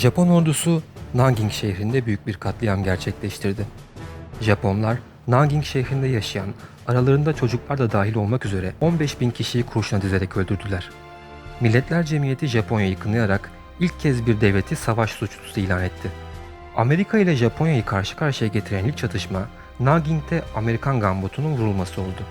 Japon ordusu Nanging şehrinde büyük bir katliam gerçekleştirdi. Japonlar Nanging şehrinde yaşayan, aralarında çocuklar da dahil olmak üzere 15 bin kişiyi kurşuna dizerek öldürdüler. Milletler Cemiyeti Japonya'yı kınayarak ilk kez bir devleti savaş suçlusu ilan etti. Amerika ile Japonya'yı karşı karşıya getiren ilk çatışma Nanging'de Amerikan gambutunun vurulması oldu.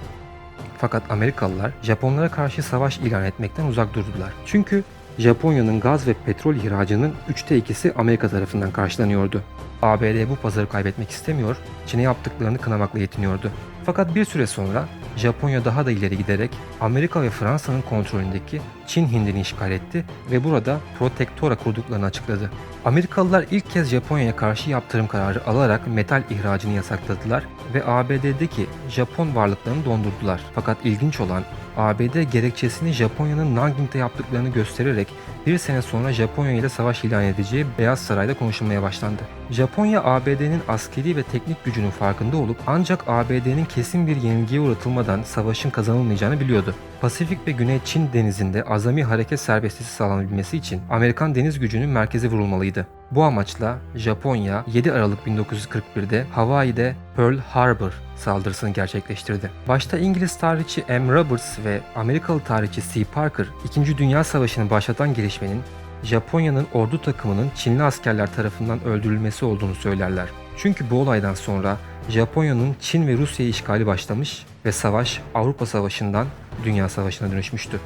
Fakat Amerikalılar Japonlara karşı savaş ilan etmekten uzak durdular. Çünkü Japonya'nın gaz ve petrol ihracının üçte ikisi Amerika tarafından karşılanıyordu. ABD bu pazarı kaybetmek istemiyor, Çin'e yaptıklarını kınamakla yetiniyordu. Fakat bir süre sonra Japonya daha da ileri giderek Amerika ve Fransa'nın kontrolündeki Çin Hindi'ni işgal etti ve burada protektora kurduklarını açıkladı. Amerikalılar ilk kez Japonya'ya karşı yaptırım kararı alarak metal ihracını yasakladılar ve ABD'deki Japon varlıklarını dondurdular. Fakat ilginç olan ABD gerekçesini Japonya'nın Nanging'de yaptıklarını göstererek bir sene sonra Japonya ile savaş ilan edeceği Beyaz Saray'da konuşulmaya başlandı. Japonya ABD'nin askeri ve teknik gücünün farkında olup ancak ABD'nin kesin bir yenilgiye uğratılmadan savaşın kazanılmayacağını biliyordu. Pasifik ve Güney Çin denizinde azami hareket serbestisi sağlanabilmesi için Amerikan deniz gücünün merkeze vurulmalıydı. Bu amaçla Japonya 7 Aralık 1941'de Hawaii'de Pearl Harbor saldırısını gerçekleştirdi. Başta İngiliz tarihçi M. Roberts ve Amerikalı tarihçi C. Parker, 2. Dünya Savaşı'nı başlatan gelişmenin Japonya'nın ordu takımının Çinli askerler tarafından öldürülmesi olduğunu söylerler. Çünkü bu olaydan sonra Japonya'nın Çin ve Rusya işgali başlamış ve savaş Avrupa Savaşı'ndan Dünya Savaşı'na dönüşmüştü.